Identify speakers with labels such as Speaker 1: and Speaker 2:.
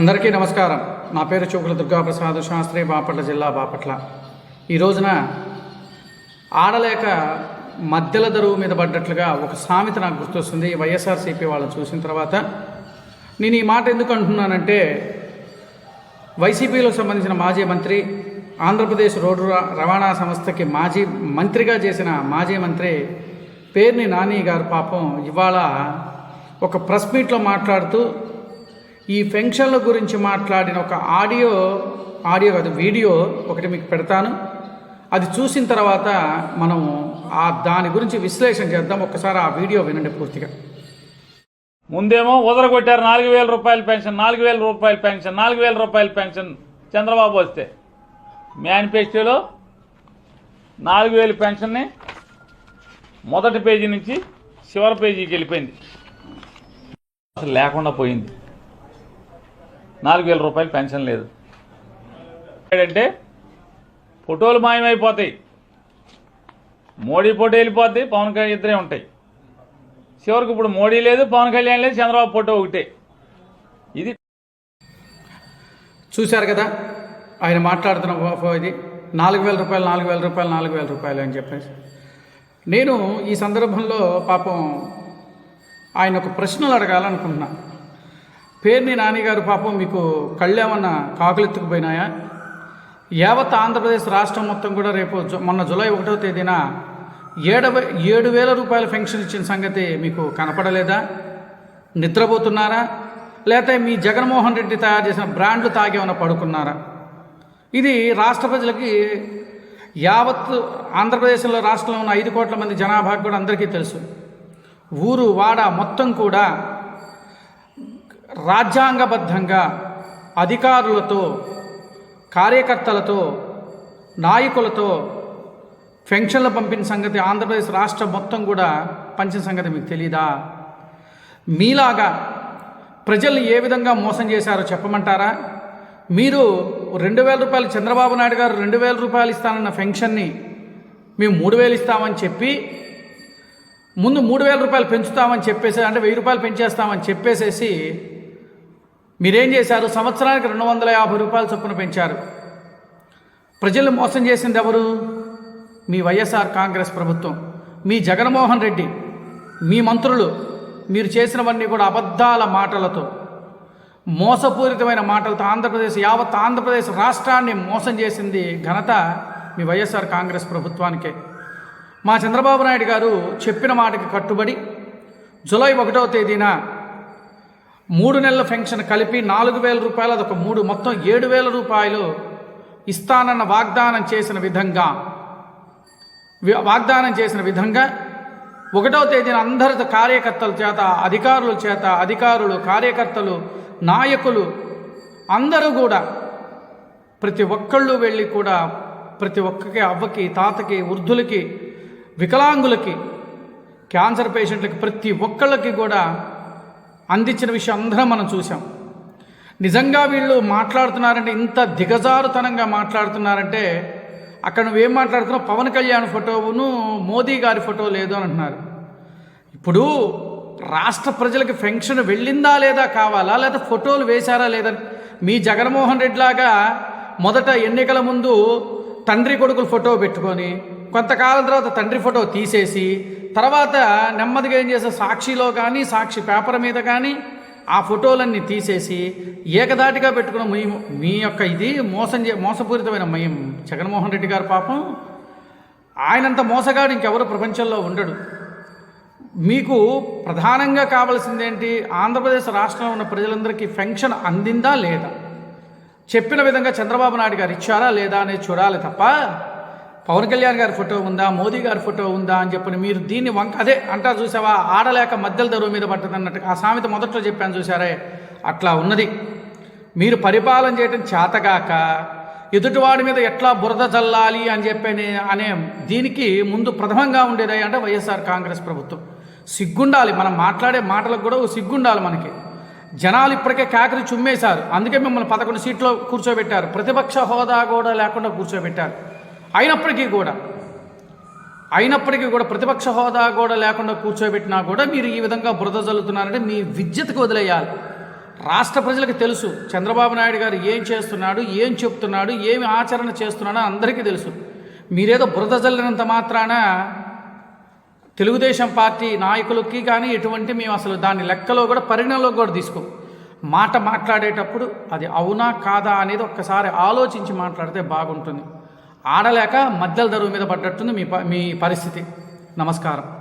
Speaker 1: అందరికీ నమస్కారం. నా పేరు చూకుల దుర్గాప్రసాద్ శాస్త్రి బాపట్ల జిల్లా బాపట్ల. ఈ రోజున ఆడలేక మధ్యల దరువు మీద పడ్డట్లుగా ఒక సామెత నాకు గుర్తొస్తుంది. వైఎస్ఆర్సీపీ వాళ్ళని చూసిన తర్వాత నేను ఈ మాట ఎందుకు అంటున్నానంటే వైసీపీలో సంబంధించిన మాజీ మంత్రి ఆంధ్రప్రదేశ్ రోడ్డు రవాణా సంస్థకి మాజీ మంత్రిగా చేసిన మాజీ మంత్రి పేర్ని నాని గారు పాపం ఇవాళ ఒక ప్రెస్ మీట్లో మాట్లాడుతూ ఈ ఫెన్షన్ల గురించి మాట్లాడిన ఒక ఆడియో ఆడియో కాదు వీడియో ఒకటి మీకు పెడతాను. అది చూసిన తర్వాత మనం ఆ దాని గురించి విశ్లేషణ చేద్దాం. ఒక్కసారి ఆ వీడియో వినండి పూర్తిగా.
Speaker 2: ముందేమో ఉదరగొట్టారు నాలుగు వేల రూపాయల పెన్షన్ నాలుగు వేల రూపాయల పెన్షన్ నాలుగు వేల రూపాయల పెన్షన్. చంద్రబాబు వస్తే మేనిఫెస్టోలో నాలుగు వేల పెన్షన్ని మొదటి పేజీ నుంచి చివరి పేజీకి వెళ్ళిపోయింది. అసలు లేకుండా పోయింది. నాలుగు వేల రూపాయలు పెన్షన్ లేదు. ఏంటంటే ఫోటోలు మాయమైపోతాయి. మోడీ ఫోటో వెళ్ళిపోద్ది పవన్ కళ్యాణ్ ఇద్దరే ఉంటాయి. చివరికి ఇప్పుడు మోడీ లేదు పవన్ కళ్యాణ్ లేదు చంద్రబాబు ఫోటో ఒకటే. ఇది
Speaker 1: చూశారు కదా? ఆయన మాట్లాడుతున్న ఇది. నాలుగు వేల రూపాయలు నాలుగు వేల రూపాయలు నాలుగు వేల రూపాయలు అని చెప్పేసి. నేను ఈ సందర్భంలో పాపం ఆయన ఒక ప్రశ్నలు అడగాలనుకుంటున్నాను పేర్ని నానిగారు పాపం మీకు కళ్ళేమన్నా కాకులెత్తుకుపోయినాయా? యావత్ ఆంధ్రప్రదేశ్ రాష్ట్రం మొత్తం కూడా రేపు మొన్న జూలై ఒకటో తేదీన ఏడవ ఏడు వేల రూపాయల పెన్షన్ ఇచ్చిన సంగతి మీకు కనపడలేదా? నిద్రపోతున్నారా? లేకపోతే మీ జగన్మోహన్ రెడ్డి తయారు చేసిన బ్రాండ్లు తాగేమన్నా పడుకున్నారా? ఇది రాష్ట్ర ప్రజలకి యావత్ ఆంధ్రప్రదేశ్లో రాష్ట్రంలో ఉన్న ఐదు కోట్ల మంది జనాభాకు కూడా అందరికీ తెలుసు. ఊరు వాడ మొత్తం కూడా రాజ్యాంగబద్ధంగా అధికారులతో కార్యకర్తలతో నాయకులతో పెన్షన్లు పంపిన సంగతి ఆంధ్రప్రదేశ్ రాష్ట్రం మొత్తం కూడా పంచిన సంగతి మీకు తెలీదా? మీలాగా ప్రజల్ని ఏ విధంగా మోసం చేశారో చెప్పమంటారా? మీరు రెండు వేల రూపాయలు చంద్రబాబు నాయుడు గారు రెండు వేల రూపాయలు ఇస్తానన్న పెన్షన్ని మేము మూడు వేలు ఇస్తామని చెప్పి ముందు మూడు వేల రూపాయలు పెంచుతామని చెప్పేసి అంటే వెయ్యి రూపాయలు పెంచేస్తామని చెప్పేసేసి మీరేం చేశారు? సంవత్సరానికి రెండు వందల యాభై రూపాయల చొప్పున పెంచారు. ప్రజలు మోసం చేసింది ఎవరు మీ వైఎస్ఆర్ కాంగ్రెస్ ప్రభుత్వం. మీ జగన్మోహన్ రెడ్డి మీ మంత్రులు మీరు చేసినవన్నీ కూడా అబద్ధాల మాటలతో. మోసపూరితమైన మాటలతో ఆంధ్రప్రదేశ్ యావత్ ఆంధ్రప్రదేశ్ రాష్ట్రాన్ని మోసం చేసింది ఘనత మీ వైఎస్ఆర్ కాంగ్రెస్ ప్రభుత్వానికే. మా చంద్రబాబు నాయుడు గారు చెప్పిన మాటకి కట్టుబడి జూలై ఒకటవ తేదీన మూడు నెలల పెన్షన్ కలిపి నాలుగు వేల రూపాయలు అదొక మూడు మొత్తం ఏడు వేల రూపాయలు ఇస్తానన్న వాగ్దానం చేసిన విధంగా. వాగ్దానం చేసిన విధంగా ఒకటో తేదీన అందరి కార్యకర్తల చేత అధికారుల చేత అధికారులు కార్యకర్తలు నాయకులు అందరూ కూడా ప్రతి ఒక్కళ్ళు వెళ్ళి కూడా ప్రతి ఒక్కకి అవ్వకి తాతకి వృద్ధులకి వికలాంగులకి క్యాన్సర్ పేషెంట్లకి ప్రతి ఒక్కళ్ళకి కూడా అందించిన విషయం అందరం మనం చూసాం నిజంగా వీళ్ళు మాట్లాడుతున్నారంటే ఇంత దిగజారుతనంగా మాట్లాడుతున్నారంటే అక్కడ నువ్వేం మాట్లాడుతున్నావు? పవన్ కళ్యాణ్ ఫోటోను మోదీ గారి ఫోటో లేదు అని అంటున్నారు. ఇప్పుడు రాష్ట్ర ప్రజలకు పెన్షన్ వెళ్ళిందా లేదా కావాలా? లేదా ఫోటోలు వేశారా లేదని మీ జగన్మోహన్ రెడ్డి లాగా మొదట ఎన్నికల ముందు తండ్రి కొడుకుల ఫోటో పెట్టుకొని కొంతకాలం తర్వాత తండ్రి ఫోటో తీసేసి తర్వాత నెమ్మదిగా ఏం చేసే సాక్షిలో కానీ సాక్షి పేపర్ మీద కానీ ఆ ఫోటోలన్నీ తీసేసి ఏకదాటిగా పెట్టుకున్న మీ మీ యొక్క ఇది మోసం చే మోసపూరితమైన మయం జగన్మోహన్ రెడ్డి గారు పాపం ఆయనంత మోసగాడు ఇంకెవరు ప్రపంచంలో ఉండడు. మీకు ప్రధానంగా కావాల్సిందేంటి? ఆంధ్రప్రదేశ్ రాష్ట్రంలో ఉన్న ప్రజలందరికీ పెన్షన్ అందిందా లేదా? చెప్పిన విధంగా చంద్రబాబు నాయుడు గారు ఇచ్చారా లేదా అనేది చూడాలి తప్ప పవన్ కళ్యాణ్ గారి ఫోటో ఉందా మోదీ గారి ఫోటో ఉందా అని చెప్పని మీరు దీన్ని వంక అదే అంటారు చూసావా? ఆడలేక మధ్యల దరువు మీద పట్టదన్నట్టు ఆ సామెత మొదట్లో చెప్పాను చూసారే? అట్లా ఉన్నది. మీరు పరిపాలన చేయడం చేతగాక ఎదుటివాడి మీద ఎట్లా బురద చల్లాలి అని చెప్పని అనే దీనికి ముందు ప్రథమంగా ఉండేది అంటే వైఎస్ఆర్ కాంగ్రెస్ ప్రభుత్వం. సిగ్గుండాలి. మనం మాట్లాడే మాటలకు కూడా ఓ సిగ్గుండాలి మనకి. జనాలు ఇప్పటికే కాకరి చుమ్మేశారు. అందుకే మిమ్మల్ని పదకొండు సీట్లో కూర్చోబెట్టారు. ప్రతిపక్ష హోదా కూడా లేకుండా కూర్చోబెట్టారు. అయినప్పటికీ కూడా అయినప్పటికీ కూడా ప్రతిపక్ష హోదా కూడా లేకుండా కూర్చోబెట్టినా కూడా మీరు ఈ విధంగా బురద జల్లుతున్నారంటే మీ విద్యతకు వదిలేయాలి. రాష్ట్ర ప్రజలకు తెలుసు చంద్రబాబు నాయుడు గారు ఏం చేస్తున్నాడు ఏం చెప్తున్నాడు ఏమి ఆచరణ చేస్తున్నాడో అందరికీ తెలుసు. మీరేదో బురద జల్లినంత మాత్రాన తెలుగుదేశం పార్టీ నాయకులకి కానీ ఎటువంటి మేము అసలు దాన్ని లెక్కలో కూడా పరిగణలో కూడా తీసుకో. మాట మాట్లాడేటప్పుడు అది అవునా కాదా అనేది ఒక్కసారి ఆలోచించి మాట్లాడితే బాగుంటుంది. ఆడలేక మధ్యల దరువు మీద పడ్డట్టుంది మీ ప- మీ పరిస్థితి. నమస్కారం.